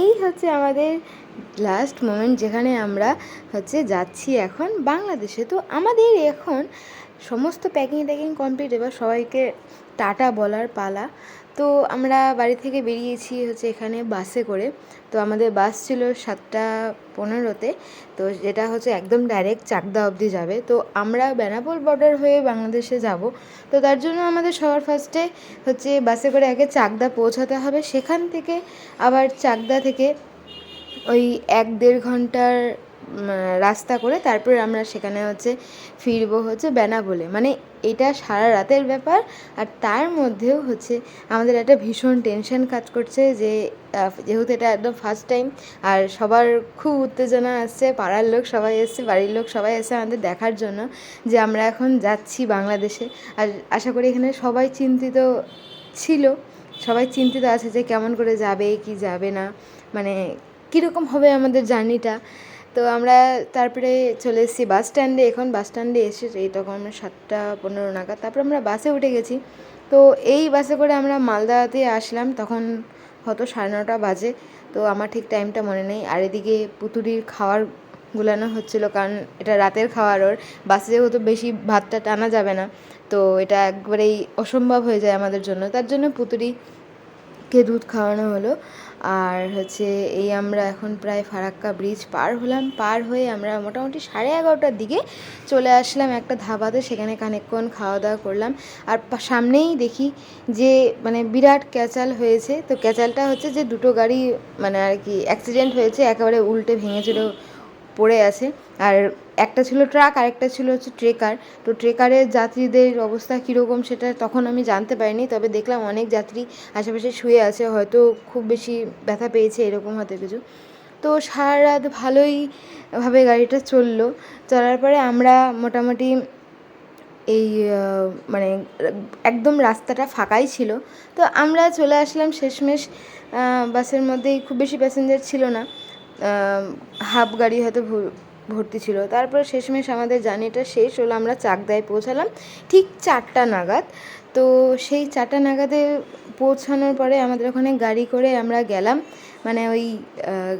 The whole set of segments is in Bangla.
এই হচ্ছে আমাদের লাস্ট মোমেন্ট যেখানে আমরা হচ্ছে যাচ্ছি এখন বাংলাদেশে। তো আমাদের এখন সমস্ত প্যাকিং ট্যাকিং কমপ্লিট এবার সবাইকে টাটা বলার পালা। তো আমরা বাড়ি থেকে বেরিয়েছি হচ্ছে এখানে বাসে করে। তো আমাদের বাস ছিল সাতটা পনেরোতে। তো যেটা হচ্ছে একদম ডাইরেক্ট চাকদা অবধি যাবে। তো আমরা বেনাপোল বর্ডার হয়ে বাংলাদেশে যাব। তো তার জন্য আমাদের সবার ফার্স্টে হচ্ছে বাসে করে আগে চাকদা পৌঁছাতে হবে। সেখান থেকে আবার চাকদা থেকে ওই এক দেড় ঘণ্টার রাস্তা করে তারপরে আমরা সেখানে হচ্ছে ফিরবো হচ্ছে বেনাপোলে মানে এটা সারা রাতের ব্যাপার আর তার মধ্যেও হচ্ছে আমাদের একটা ভীষণ টেনশন কাজ করছে যে যেহেতু এটা একদম ফার্স্ট টাইম আর সবার খুব উত্তেজনা আসছে, পাড়ার লোক সবাই এসছে, বাড়ির লোক সবাই এসে আমাদের দেখার জন্য যে আমরা এখন যাচ্ছি বাংলাদেশে। আর আশা করি এখানে সবাই চিন্তিত ছিল, সবাই চিন্তিত আছে যে কেমন করে যাবে, কি যাবে না। মানে কীরকম হবে আমাদের জার্নিটা। তো আমরা তারপরে চলে এসেছি বাস স্ট্যান্ডে এখন বাস স্ট্যান্ডে এসে এই তখন সাতটা পনেরো নাগাদ তারপর আমরা বাসে উঠে গেছি। তো এই বাসে করে আমরা মালদাতে আসলাম। তখন হয়তো সাড়ে নটা বাজে। তো আমার ঠিক টাইমটা মনে নেই। আর এদিকে পুতুরির খাওয়ার গুলানো হচ্ছিল কারণ এটা রাতের খাওয়ার ওর। বাসে যেহেতু বেশি ভাতটা টানা যাবে না, তো এটা একবারেই অসম্ভব হয়ে যায় আমাদের জন্য। তার জন্য পুতুরিকে দুধ খাওয়ানো হলো। আর হচ্ছে এই আমরা এখন প্রায় ফারাক্কা ব্রিজ পার হলাম। পার হয়ে আমরা মোটামুটি সাড়ে এগারোটার দিকে চলে আসলাম একটা ধাবাতে। সেখানে খানিকক্ষণ খাওয়া দাওয়া করলাম। আর সামনেই দেখি যে মানে বিরাট ক্যাচাল হয়েছে। তো ক্যাচালটা হচ্ছে যে দুটো গাড়ি মানে আর কি অ্যাক্সিডেন্ট হয়েছে। একেবারে উল্টে ভেঙেছিল পড়ে আছে। আর একটা ছিল ট্রাক আর একটা ছিল হচ্ছে ট্রেকার। তো ট্রেকারের যাত্রীদের অবস্থা কীরকম সেটা তখন আমি জানতে পারিনি, তবে দেখলাম অনেক যাত্রী আশেপাশে শুয়ে আছে, হয়তো খুব বেশি ব্যথা পেয়েছে এরকম হয়তো কিছু। তো সারা রাত ভালোই ভাবে গাড়িটা চলল। চলার পরে আমরা মোটামুটি এই মানে একদম রাস্তাটা ফাঁকাই ছিল। তো আমরা চলে আসলাম শেষমেশ বাসের মধ্যেই। খুব বেশি প্যাসেঞ্জার ছিল না। হাফ গাড়ি হয়তো ভর- ভর্তি ছিল। তারপর শেষমেশ আমাদের জার্নিটা শেষ হলো, আমরা চাকদায় পৌঁছালাম। ঠিক চারটা নাগাদ। তো সেই চারটা নাগাদে পৌঁছানোর পরে আমাদের ওখানে গাড়ি করে আমরা গেলাম। মানে ওই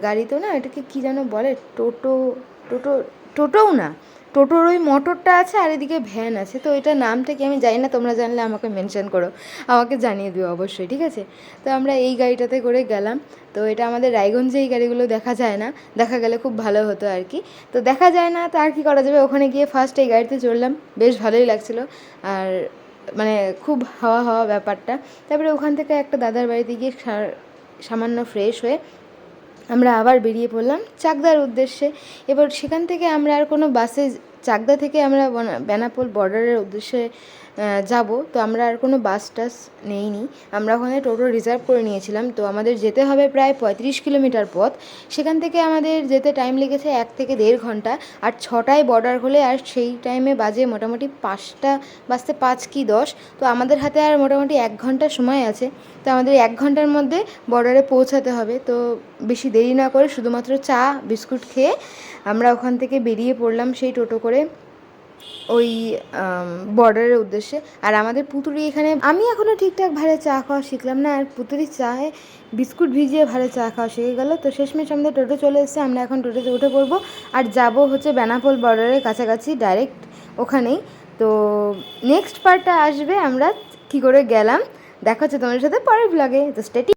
গাড়ি তো না এটাকে কী যেন বলে? টোটো টোটো, টোটোও না। টোটোর ওই মোটরটা আছে আর এদিকে ভ্যান আছে। তো এটা নামটা কি আমি জানি না, তোমরা জানলে আমাকে মেনশন করো। আমাকে জানিয়ে দিও অবশ্যই, ঠিক আছে? তো আমরা এই গাড়িটাতে করে গেলাম। তো এটা আমাদের রায়গঞ্জে এই গাড়িগুলো দেখা যায় না। দেখা গেলে খুব ভালো হতো আর কি। তো দেখা যায় না, তো আর কি করা যাবে? ওখানে গিয়ে ফার্স্ট এই গাড়িতে চড়লাম। বেশ ভালোই লাগছিল। আর মানে খুব হাওয়া হাওয়া ব্যাপারটা। তারপরে ওখান থেকে একটা দাদার বাড়িতে গিয়ে সামান্য ফ্রেশ হয়ে আমরা আবার বেরিয়ে পড়লাম। চাকদার উদ্দেশ্যে। এবার সেখান থেকে আমরা আর কোনো বাসে চাকদা থেকে আমরা বনা- বেনাপোল বর্ডারের উদ্দেশ্যে যাব। তো আমরা আর কোনো বাস টাস নেইনি। আমরা ওখানে টোটো রিজার্ভ করে নিয়েছিলাম। তো আমাদের যেতে হবে প্রায় পঁয়ত্রিশ কিলোমিটার পথ। সেখান থেকে আমাদের যেতে টাইম লেগেছে এক থেকে দেড় ঘণ্টা। আর ছটায় বর্ডার হলে আর সেই টাইমে বাজে মোটামুটি পাঁচটা, বাজতে পাঁচ কি দশ। তো আমাদের হাতে আর মোটামুটি এক ঘণ্টা সময় আছে। তো আমাদের এক ঘণ্টার মধ্যে বর্ডারে পৌঁছাতে হবে। তো বেশি দেরি না করে শুধুমাত্র চা, বিস্কুট খেয়ে আমরা ওখান থেকে বেরিয়ে পড়লাম সেই টোটো করে। ওই বর্ডারের উদ্দেশ্যে। আর আমাদের পুতুরি এখানে, আমি এখনও ঠিকঠাক ভালো চা খাওয়া শিখলাম না। আর পুতুরি চায়ে বিস্কুট ভিজিয়ে ভালো চা খাওয়া শিখে গেল। তো শেষমেশ আমাদের টোটো চলে এসেছে, আমরা এখন টোটোতে উঠে পড়ব। আর যাব হচ্ছে বেনাপোল বর্ডারের কাছাকাছি ডাইরেক্ট ওখানেই। তো নেক্সট পার্টটা আসবে, আমরা কী করে গেলাম? দেখা হচ্ছে তোমাদের সাথে পরের ব্লগে তো স্টেটি